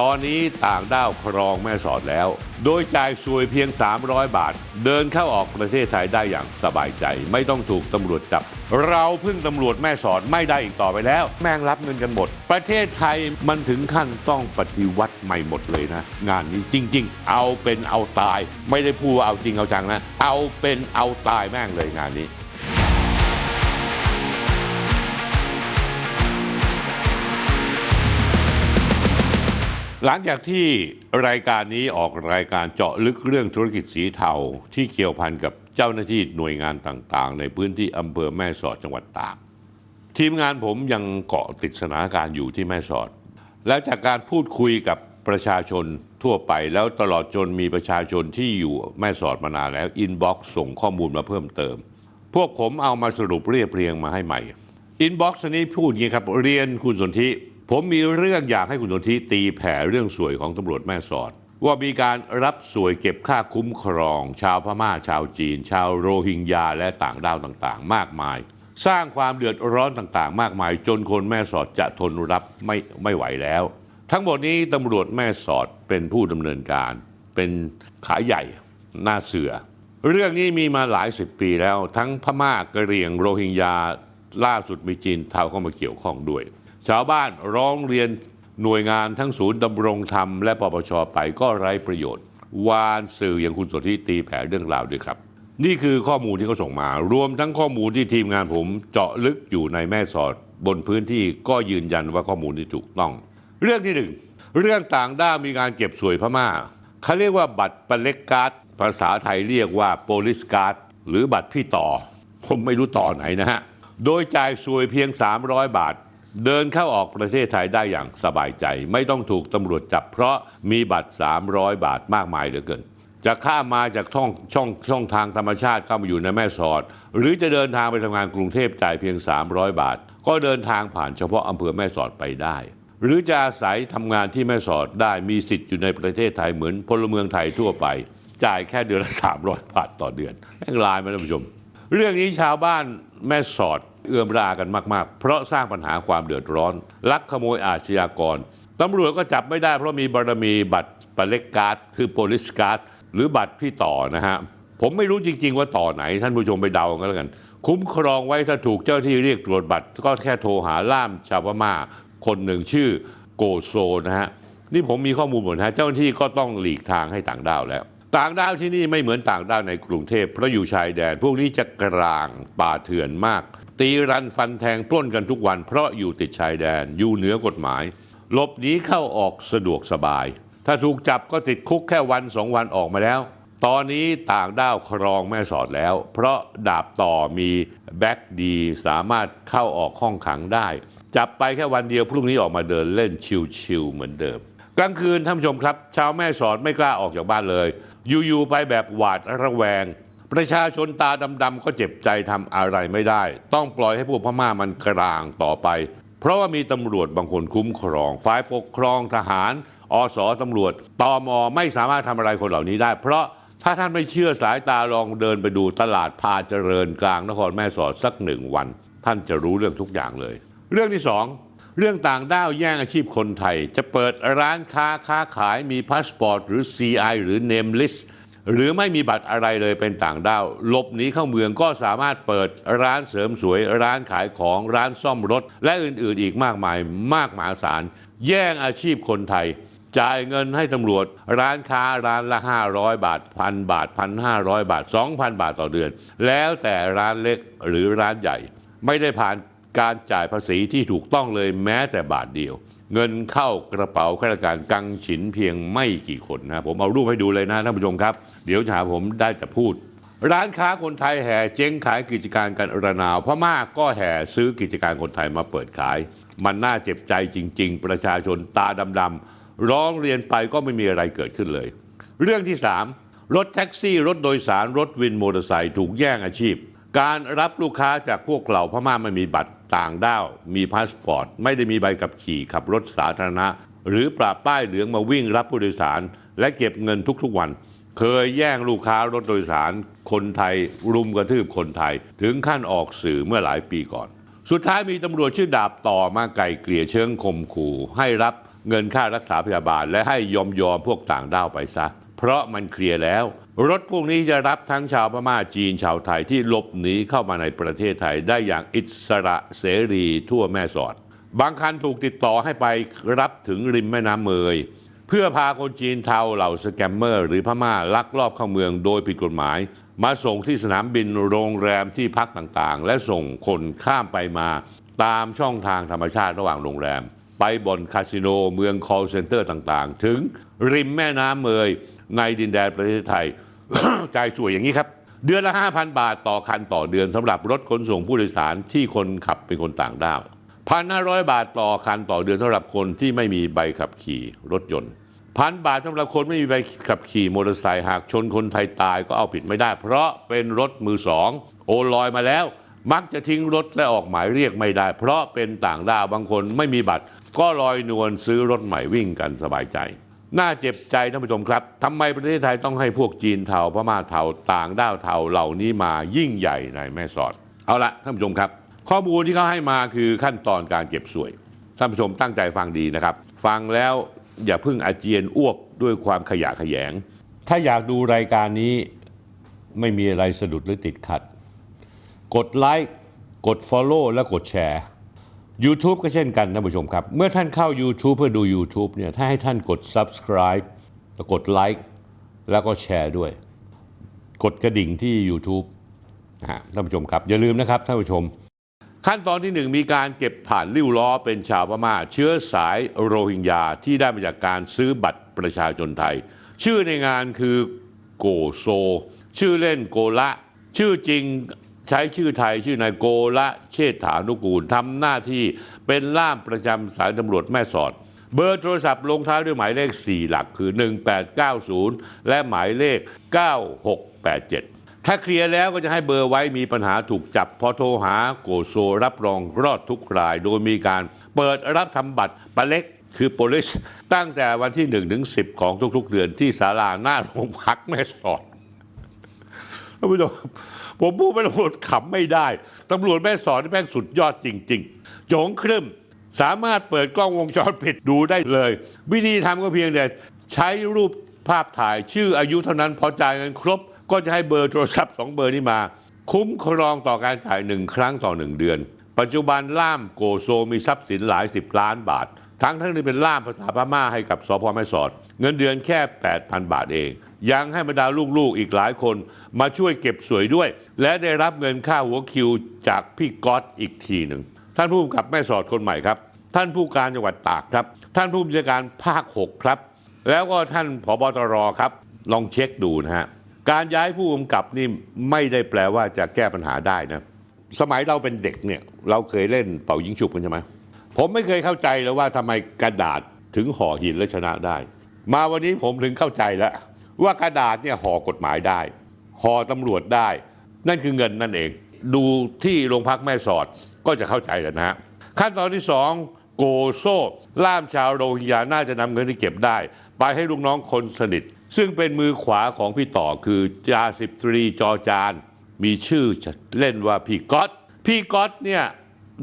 ตอนนี้ต่างด้าวครองแม่สอดแล้ว โดยจ่ายสวยเพียง 300 บาท เดินเข้าออกประเทศไทยได้อย่างสบายใจ ไม่ต้องถูกตำรวจจับ เราพึ่งตำรวจแม่สอดไม่ได้อีกต่อไปแล้ว แม่งรับเงินกันหมด ประเทศไทยมันถึงขั้นต้องปฏิวัติใหม่หมดเลยนะ งานนี้จริง ๆ เอาเป็นเอาตาย ไม่ได้พูดว่าเอาจริงเอาจังนะ เอาเป็นเอาตายแม่งเลยงานนี้ หลังจากที่รายการนี้ออกรายการเจาะลึกเรื่องธุรกิจสีเทาที่เกี่ยวพันกับเจ้าหน้าที่หน่วยงานต่างๆ ในพื้นที่อำเภอแม่สอดจังหวัดตาก ทีมงานผมยังเกาะติดสถานการณ์อยู่ที่แม่สอด แล้วจากการพูดคุยกับประชาชนทั่วไปแล้วตลอดจนมีประชาชนที่อยู่แม่สอดมานานแล้วอินบ็อกซ์ส่งข้อมูลมาเพิ่มเติม พวกผมเอามาสรุปเรียบเรียงมาให้ใหม่อินบ็อกซ์นี้พูดอย่างนี้ครับเรียนคุณสนธิ ผมมีเรื่องอยากให้คุณสนธิตีแผ่เรื่องสวยของตำรวจแม่สอด ว่ามีการรับสวยเก็บค่าคุ้มครอง ชาวพม่าชาวจีน ชาวโรฮิงญาและต่างด้าวต่างๆ มากมาย สร้างความเดือดร้อนต่างๆ มากมาย จนคนแม่สอดจะทนรับไม่ไม่ไหวแล้ว ทั้งหมดนี้ตำรวจแม่สอดเป็นผู้ดำเนินการ เป็นขาใหญ่หน้าเสือ เรื่องนี้มีมาหลายสิบปีแล้ว ทั้งพม่ากะเหรี่ยงโรฮิงญาล่าสุดมีจีนเทาเข้ามาเกี่ยวข้องด้วย ชาวบ้านร้องเรียนหน่วยงานทั้งศูนย์ดำรงธรรมและปปชไปก็ไร้ประโยชน์ วานสื่ออย่างคุณสนธิตีแผ่เรื่องราวด้วยครับ นี่คือข้อมูลที่เขาส่งมา รวมทั้งข้อมูลที่ทีมงานผมเจาะลึกอยู่ในแม่สอดบนพื้นที่ก็ยืนยันว่าข้อมูลที่ถูกต้อง เรื่องที่หนึ่งเรื่องต่างด้าวมีการเก็บสวยพม่าเขาเรียกว่าบัตรปเล็กการ์ดภาษาไทยเรียกว่าโปลิสการ์ดหรือบัตรพี่ต่อ ผมไม่รู้ต่อไหนนะฮะ โดยจ่ายสวยเพียง 300 บาท เดินเข้าออกประเทศไทยได้อย่างสบายใจ ไม่ต้องถูกตำรวจจับ เพราะมีบัตร 300 บาทมากมายเหลือเกิน จะข้ามมาจากช่องช่องช่องทางธรรมชาติเข้ามาอยู่ในแม่สอด หรือจะเดินทางไปทำงานกรุงเทพจ่ายเพียง 300 บาท ก็เดินทางผ่านเฉพาะอำเภอแม่สอดไปได้ หรือจะอาศัยทำงานที่แม่สอดได้มีสิทธิ์อยู่ในประเทศไทยเหมือนพลเมืองไทยทั่วไป จ่ายแค่เดือนละ300 บาทต่อเดือนแม่งลายไหมท่านผู้ชม เรื่องนี้ชาวบ้านแม่สอด เอื้อมรากันมากๆ เพราะสร้างปัญหาความเดือดร้อน ลักขโมยอาชญากรตำรวจก็จับไม่ได้เพราะมีบารมีบัตรปเล็กการ์ดคือโพลิสการ์ดหรือบัตรพี่ต่อนะฮะ ผมไม่รู้จริง ๆ ว่าต่อไหน ท่านผู้ชมไปเดากันแล้วกัน คุ้มครองไว้ถ้าถูกเจ้าที่เรียกตรวจบัตร ก็แค่โทรหาล่ามชาวพม่าคนหนึ่งชื่อโกโซนะฮะ นี่ผมมีข้อมูลหมดนะฮะ เจ้าหน้าที่ก็ต้องหลีกทางให้ต่างด้าวแล้ว ต่างด้าวที่นี่ไม่เหมือนต่างด้าวในกรุงเทพเพราะอยู่ชายแดน พวกนี้จะกลางป่าเถื่อนมาก ตีรันฟันแทงปล้นกันทุกวัน เพราะอยู่ติดชายแดน อยู่เหนือกฎหมายหลบหนีเข้าออกสะดวกสบาย ถ้าถูกจับก็ติดคุกแค่วันสองวันออกมาแล้ว ตอนนี้ต่างด้าวครองแม่สอดแล้ว เพราะดาบต่อมีแบ็กดีสามารถเข้าออกห้องขังได้ จับไปแค่วันเดียวพรุ่งนี้ออกมาเดินเล่นชิลๆเหมือนเดิม กลางคืนท่านผู้ชมครับ ชาวแม่สอดไม่กล้าออกจากบ้านเลย อยู่ๆไปแบบหวาดระแวง ประชาชนตาดำๆก็เจ็บใจทำอะไรไม่ได้ ต้องปล่อยให้พวกพม่ามันกลางต่อไป เพราะว่ามีตำรวจบางคนคุ้มครอง ฝ่ายปกครองทหาร อสตำรวจตอมอไม่สามารถทำอะไรคนเหล่านี้ได้ เพราะถ้าท่านไม่เชื่อสายตาลองเดินไปดูตลาดพาเจริญกลางนครแม่สอดสักหนึ่งวัน ท่านจะรู้เรื่องทุกอย่างเลย เรื่องที่สองเรื่องต่างด้าวแย่งอาชีพคนไทย จะเปิดร้านค้าค้าขายมีพาสปอร์ตหรือ CI หรือ Name List หรือไม่มีบัตรอะไรเลยเป็นต่างด้าวหลบหนีเข้าเมืองก็สามารถเปิดร้านเสริมสวย ร้านขายของร้านซ่อมรถ และอื่นๆอีกมากมายมากมหาศาลแย่งอาชีพคนไทย จ่ายเงินให้ตำรวจ ร้านค้าร้านละ 500 บาทพันบาท1,500บาท 2,000 บาทต่อเดือน แล้วแต่ร้านเล็กหรือร้านใหญ่ ไม่ได้ผ่านการจ่ายภาษีที่ถูกต้องเลยแม้แต่บาทเดียวเงินเข้ากระเป๋าข้าราชการกังฉินเพียงไม่กี่คนนะผมเอารูปให้ดูเลยนะท่านผู้ชมครับ เดี๋ยวจะหาผมได้แต่พูด ร้านค้าคนไทยแห่เจ๊งขายกิจการกันระนาวพม่าก็แห่ซื้อกิจการคนไทยมาเปิดขาย มันน่าเจ็บใจจริง ๆ ประชาชนตาดำๆร้องเรียนไปก็ไม่มีอะไรเกิดขึ้นเลย เรื่องที่ 3 รถแท็กซี่ รถโดยสารรถวินมอเตอร์ไซค์ถูกแย่งอาชีพ การรับลูกค้าจากพวกเหล่าพม่าไม่มีบัตรต่างด้าว มีพาสปอร์ต ไม่ได้มีใบขับขี่ขับรถสาธารณะ หรือปราบป้ายเหลืองมาวิ่งรับผู้โดยสาร และเก็บเงินทุกๆวัน เคยแย่งลูกค้ารถโดยสารคนไทย รุมกระทืบคนไทย ถึงขั้นออกสื่อเมื่อหลายปีก่อน สุดท้ายมีตำรวจชื่อดาบต่อมาไก่เกลี่ยเชิงข่มขู่ให้รับเงินค่ารักษาพยาบาล และให้ยอมยอมพวกต่างด้าวไปซะ เพราะมันเคลียร์แล้ว รถพวกนี้จะรับทั้งชาวพม่าจีนชาวไทยที่หลบหนีเข้ามาในประเทศไทยได้อย่างอิสระเสรีทั่วแม่สอด บางคันถูกติดต่อให้ไปรับถึงริมแม่น้ำเมย เพื่อพาคนจีนเทาเหล่าสแกมเมอร์ หรือพม่าลักลอบเข้าเมืองโดยผิดกฎหมาย มาส่งที่สนามบินโรงแรมที่พักต่างๆ และส่งคนข้ามไปมาตามช่องทางธรรมชาติระหว่างโรงแรม ไปบ่อนคาสิโนเมือง call center ต่างๆ ถึงริมแม่น้ำเมยในดินแดนประเทศไทยจ่ายสวยอย่างนี้ครับ เดือนละ 5,000 บาทต่อคันต่อเดือนสำหรับรถขนส่งผู้โดยสารที่คนขับเป็นคนต่างด้าว พันห้าร้อยบาทต่อคันต่อเดือนสำหรับคนที่ไม่มีใบขับขี่รถยนต์พันบาทสำหรับคนไม่มีใบขับขี่มอเตอร์ไซค์หากชนคนไทยตายก็เอาผิดไม่ได้ เพราะเป็นรถมือสองโอลอยมาแล้ว มักจะทิ้งรถและออกหมายเรียกไม่ได้ เพราะเป็นต่างด้าวบางคนไม่มีบัตร ก็ลอยนวลซื้อรถใหม่วิ่งกันสบายใจ น่าเจ็บใจท่านผู้ชมครับทำไมประเทศไทยต้องให้พวกจีนเทาพม่าเทาต่างด้าวเทาเหล่านี้มายิ่งใหญ่ในแม่สอด เอาละท่านผู้ชมครับ ข้อมูลที่เขาให้มาคือขั้นตอนการเก็บสวย ท่านผู้ชมตั้งใจฟังดีนะครับ ฟังแล้วอย่าเพิ่งอาเจียนอ้วกด้วยความขยะแขยง ถ้าอยากดูรายการนี้ไม่มีอะไรสะดุดหรือติดขัด กดไลค์กด Follow และกดแชร์ YouTube ก็เช่นกันท่านผู้ชมครับ เมื่อท่านเข้า YouTube เพื่อดู YouTube เนี่ยถ้าให้ท่านกด Subscribe แล้วกดไลค์แล้วก็แชร์ด้วย กดกระดิ่งที่ YouTube นะฮะท่านผู้ชมครับ อย่าลืมนะครับท่านผู้ชม ขั้นตอนที่หนึ่งมีการเก็บผ่านริ้วล้อเป็นชาวพม่า เชื้อสายโรฮิงญาที่ได้มาจากการซื้อบัตรประชาชนไทย ชื่อในงานคือโกโซ ชื่อเล่นโกละ ชื่อจริงใช้ชื่อไทยชื่อนายโกละเชษฐานุกูลทำหน้าที่เป็นล่ามประจำสายตำรวจแม่สอด เบอร์โทรศัพท์ลงท้ายด้วยหมายเลข 4 หลักคือ 1890 และหมายเลข 9687 ถ้าเคลียร์แล้วก็จะให้เบอร์ไว้มีปัญหาถูกจับ พอโทรหาโกโซรับรองรอดทุกราย โดยมีการเปิดรับทำบัตรปะเล็กคือ police ตั้งแต่วันที่1ถึง10 ของทุกๆ เดือนที่ศาลาหน้าโรงพักแม่สอดท่านผู้ชมผมพูดไปแล้วผมขำไม่ได้ตำรวจแม่สอนที่แม่งสุดยอดจริงๆโจงครึ่มสามารถเปิดกล้องวงจรปิดดูได้เลย วิธีทำก็เพียงแต่ใช้รูปภาพถ่ายชื่ออายุเท่านั้นพอจ่ายเงินครบ ก็จะให้เบอร์โทรศัพท์สองเบอร์นี้มา คุ้มครองต่อการจ่ายหนึ่งครั้งต่อหนึ่งเดือน ปัจจุบันล่ามโกโซมีทรัพย์สินหลายสิบล้านบาท ทั้งทั้งที่เป็นล่ามภาษาพม่าให้กับสพแม่สอด เงินเดือนแค่ 8,000 บาทเอง ยังให้บรรดาลูกๆอีกหลายคนมาช่วยเก็บสวยด้วย และได้รับเงินค่าหัวคิวจากพี่ก๊อตอีกทีหนึ่งท่านผู้กำกับแม่สอดคนใหม่ครับท่านผู้การจังหวัดตากครับ ท่านผู้บัญชาการภาค 6 ครับ แล้วก็ท่านผบตรครับ ลองเช็คดูนะฮะ การย้ายผู้กำกับนี่ไม่ได้แปลว่าจะแก้ปัญหาได้นะ สมัยเราเป็นเด็กเนี่ยเราเคยเล่นเป่ายิงฉุบกันใช่ไหมผมไม่เคยเข้าใจเลยว่าทำไมกระดาษถึงห่อหินและชนะได้ มาวันนี้ผมถึงเข้าใจแล้ว ว่ากระดาษเนี่ยห่อกฎหมายได้ห่อตำรวจได้ นั่นคือเงินนั่นเอง ดูที่โรงพักแม่สอดก็จะเข้าใจแล้วนะฮะขั้นตอนที่สอง โกโซล่ามชาวโรฮิงญาน่าจะนำเงินที่เก็บได้ ไปให้ลูกน้องคนสนิท ซึ่งเป็นมือขวาของพี่ต่อคือจาสิบตรีจอจาน มีชื่อเล่นว่าพี่ก๊อตพี่ก๊อตเนี่ย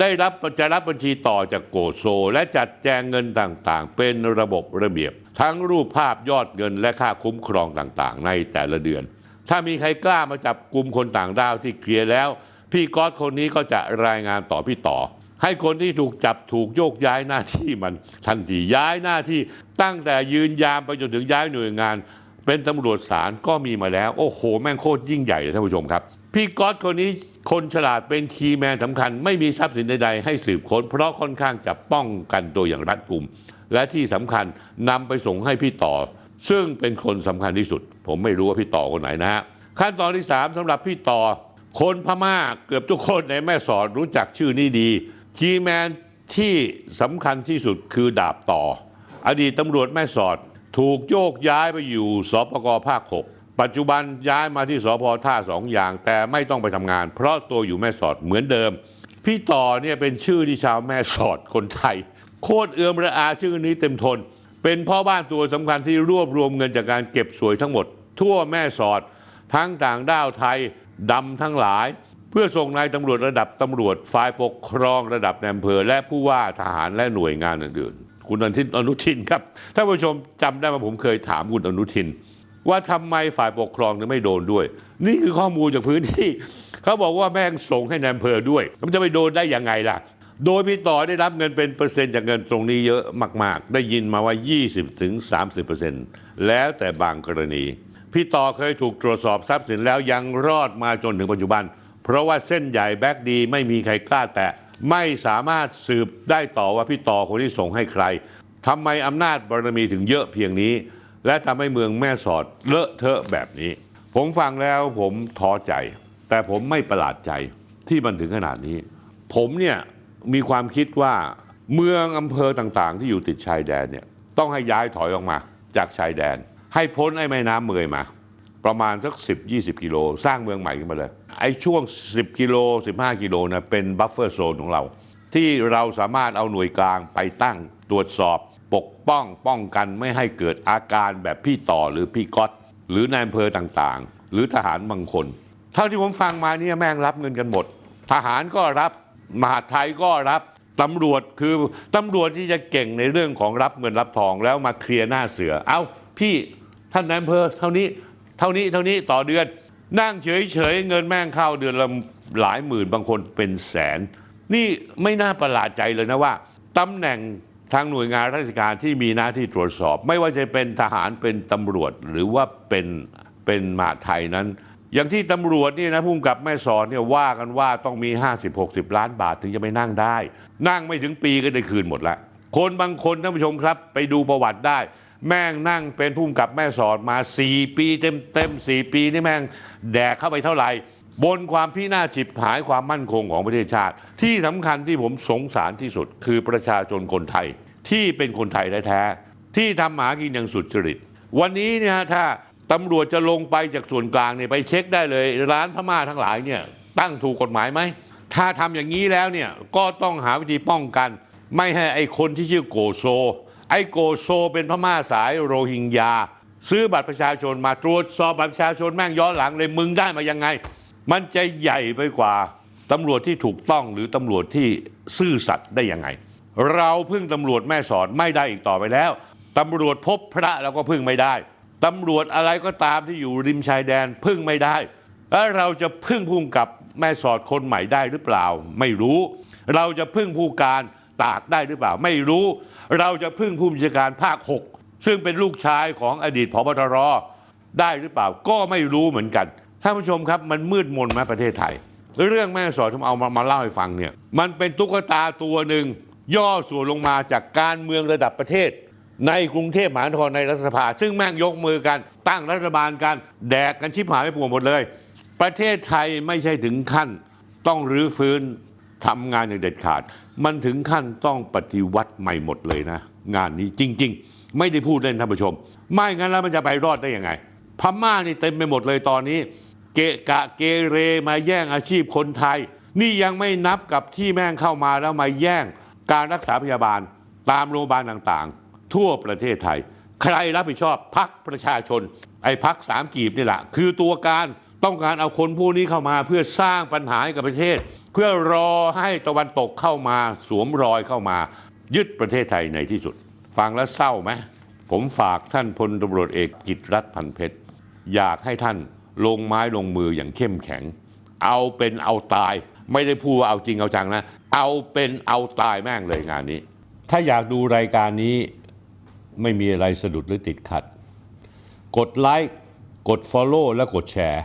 ได้รับจะรับบัญชีต่อจากโกโซ และจัดแจงเงินต่างๆ เป็นระบบระเบียบ ทั้งรูปภาพยอดเงินและค่าคุ้มครองต่างๆ ในแต่ละเดือน ถ้ามีใครกล้ามาจับกลุ่มคนต่างด้าวที่เคลียร์แล้ว พี่ก๊อตคนนี้ก็จะรายงานต่อพี่ต่อ ให้คนที่ถูกจับถูกโยกย้ายหน้าที่มันทันทีย้ายหน้าที่ตั้งแต่ยืนยามไปจนถึงย้ายหน่วยงาน เป็นตำรวจศาลก็มีมาแล้ว โอ้โห แม่งโคตรยิ่งใหญ่เลยท่านผู้ชมครับ พี่ก๊อตคนนี้คนฉลาดเป็นคีย์แมนสำคัญ ไม่มีทรัพย์สินใดๆให้สืบค้น เพราะค่อนข้างจะป้องกันตัวอย่างรัดกุม และที่สำคัญนำไปส่งให้พี่ต่อ ซึ่งเป็นคนสำคัญที่สุด ผมไม่รู้ว่าพี่ต่อคนไหนนะฮะขั้นตอนที่3สำหรับพี่ต่อ คนพม่าเกือบทุกคนในแม่สอดรู้จักชื่อนี้ดี คีย์แมนที่สำคัญที่สุดคือดาบต่อ อดีตตำรวจแม่สอด ถูกโยกย้ายไปอยู่สปกภาค 6 ปัจจุบันย้ายมาที่สพท่าสองอย่าง แต่ไม่ต้องไปทำงาน เพราะตัวอยู่แม่สอดเหมือนเดิม พี่ต่อเนี่ยเป็นชื่อที่ชาวแม่สอดคนไทย โคตรเอื้อมระอาชื่อนี้เต็มทน เป็นพ่อบ้านตัวสำคัญที่รวบรวมเงินจากการเก็บสวยทั้งหมด ทั่วแม่สอด ทั้งต่างด้าวไทยดำทั้งหลาย เพื่อส่งนายตำรวจระดับตำรวจฝ่ายปกครองระดับในอำเภอ และผู้ว่าทหารและหน่วยงานอื่นๆคุณอนุทินอนุทินครับท่านผู้ชมจำได้ว่าผมเคยถามคุณอนุทิน ว่าทำไมฝ่ายปกครองถึงไม่โดนด้วย นี่คือข้อมูลจากพื้นที่ เขาบอกว่าแม่งส่งให้นอำเภอด้วยมันจะไปโดนได้ยังไงล่ะ โดยพี่ต่อได้รับเงินเป็นเปอร์เซ็นต์จากเงินตรงนี้เยอะมาก ๆ ได้ยินมาว่า 20ถึง30เปอร์เซ็นต์แล้วแต่บางกรณีพี่ต่อเคยถูกตรวจสอบทรัพย์สินแล้วยังรอดมาจนถึงปัจจุบัน เพราะว่าเส้นใหญ่แบ็กดีไม่มีใครกล้าแตะ ไม่สามารถสืบได้ต่อว่าพี่ต่อคนที่ส่งให้ใครทำไมอำนาจบารมีถึงเยอะเพียงนี้ และทำให้เมืองแม่สอดเลอะเทอะแบบนี้ ผมฟังแล้วผมท้อใจ แต่ผมไม่ประหลาดใจที่มันถึงขนาดนี้ ผมเนี่ยมีความคิดว่าเมืองอำเภอต่างๆ ที่อยู่ติดชายแดนเนี่ยต้องให้ย้ายถอยออกมา จากชายแดน ให้พ้นไอ้แม่น้ำเมยมา ประมาณสัก 10 20 กิโล สร้างเมืองใหม่ขึ้นมาเลย ไอ้ช่วง 10 กิโล 15 กิโลนะเป็นบัฟเฟอร์โซนของเรา ที่เราสามารถเอาหน่วยกลางไปตั้งตรวจสอบ ปกป้องป้องกันไม่ให้เกิดอาการแบบพี่ต่อหรือพี่ก๊อตหรือนายอำเภอต่างๆ หรือทหารบางคน เท่าที่ผมฟังมาเนี่ยแม่งรับเงินกันหมด ทหารก็รับมหาไทยก็รับตำรวจคือตำรวจที่จะเก่งในเรื่องของรับเงินรับทองแล้วมาเคลียร์หน้าเสือ เอ้าพี่ท่านนายอำเภอเท่านี้เท่านี้เท่านี้ต่อเดือน นั่งเฉยๆเงินแม่งเข้าเดือนละหลายหมื่นบางคนเป็นแสน นี่ไม่น่าประหลาดใจเลยนะว่าตำแหน่งทางหน่วยงานราชการที่มีหน้าที่ตรวจสอบ ไม่ว่าจะเป็นทหารเป็นตำรวจหรือว่าเป็นเป็นมหาดไทยนั้น อย่างที่ตำรวจนี่นะพุ่มกับแม่สอนเนี่ยว่ากันว่าต้องมี 50-60 ล้านบาทถึงจะไปนั่งได้ นั่งไม่ถึงปีก็ได้คืนหมดละคนบางคนท่านผู้ชมครับ ไปดูประวัติได้ แม่งนั่งเป็นผู้กับแม่สอดมา 4 ปีเต็มเต็มๆ4ปีนี่แม่งแดกเข้าไปเท่าไหร่ บนความพินาศฉิบหายความมั่นคงของประเทศชาติ ที่สำคัญที่ผมสงสารที่สุดคือประชาชนคนไทย ที่เป็นคนไทยแท้ๆที่ทำหากินอย่างสุดจริต วันนี้เนี่ยถ้าตำรวจจะลงไปจากส่วนกลางเนี่ยไปเช็คได้เลย ร้านพม่าทั้งหลายเนี่ยตั้งถูกกฎหมายไหมถ้าทำอย่างนี้แล้วเนี่ยก็ต้องหาวิธีป้องกัน ไม่ให้ไอ้คนที่ชื่อโกโซ ไอ้โกโซเป็นพม่าสายโรฮิงญา ซื้อบัตรประชาชนมาตรวจสอบบัตรประชาชนแม่งย้อนหลังเลยมึงได้มายังไง มันจะใหญ่ไปกว่าตำรวจที่ถูกต้องหรือตำรวจที่ซื่อสัตย์ได้ยังไง เราพึ่งตำรวจแม่สอดไม่ได้อีกต่อไปแล้วตำรวจพบพระเราก็พึ่งไม่ได้ตำรวจอะไรก็ตามที่อยู่ริมชายแดนพึ่งไม่ได้ แล้วเราจะพึ่งผู้กำกับแม่สอดคนใหม่ได้หรือเปล่า ไม่รู้ เราจะพึ่งผู้การตากได้หรือเปล่า ไม่รู้ เราจะพึ่งผู้บัญชาการภาค 6 ซึ่งเป็นลูกชายของอดีตพบตรได้หรือเปล่าก็ไม่รู้เหมือนกันท่านผู้ชมครับมันมืดมนไหมประเทศไทย เรื่องแม่สอดที่ผมเอามามาเล่าให้ฟังเนี่ยมันเป็นตุ๊กตาตัวหนึ่งย่อส่วนลงมาจากการเมืองระดับประเทศ ในกรุงเทพมหานครในรัฐสภา ซึ่งแม่งยกมือกัน ตั้งรัฐบาลกัน แดกกันชิบหายไปปวงหมดเลย ประเทศไทยไม่ใช่ถึงขั้น ต้องรื้อฟื้น ทำงานอย่างเด็ดขาด มันถึงขั้นต้องปฏิวัติใหม่หมดเลยนะ งานนี้จริง ๆ ไม่ได้พูดเล่นท่านผู้ชม ไม่งั้นแล้วมันจะไปรอดได้ยังไง พม่านี่เต็มไปหมดเลยตอนนี้ เกะกะเกเรมาแย่งอาชีพคนไทย นี่ยังไม่นับกับที่แม่งเข้ามาแล้วมาแย่งการรักษาพยาบาลตามโรงพยาบาลต่างๆ ทั่วประเทศไทย ใครรับผิดชอบพักประชาชน ไอ้พักสามกีบนี่แหละคือตัวการ ต้องการเอาคนพวกนี้เข้ามาเพื่อสร้างปัญหาให้กับประเทศ เพื่อรอให้ตะวันตกเข้ามาสวมรอยเข้ามา ยึดประเทศไทยในที่สุด ฟังแล้วเศร้าไหมผมฝากท่านพลตำรวจเอกกิตรัฐพันเพชรอยากให้ท่านลงไม้ลงมืออย่างเข้มแข็ง เอาเป็นเอาตาย ไม่ได้พูดว่าเอาจริงเอาจังนะ เอาเป็นเอาตายแม่งเลยงานนี้ ถ้าอยากดูรายการนี้ไม่มีอะไรสะดุดหรือติดขัด กดไลค์กด Follow และกดแชร์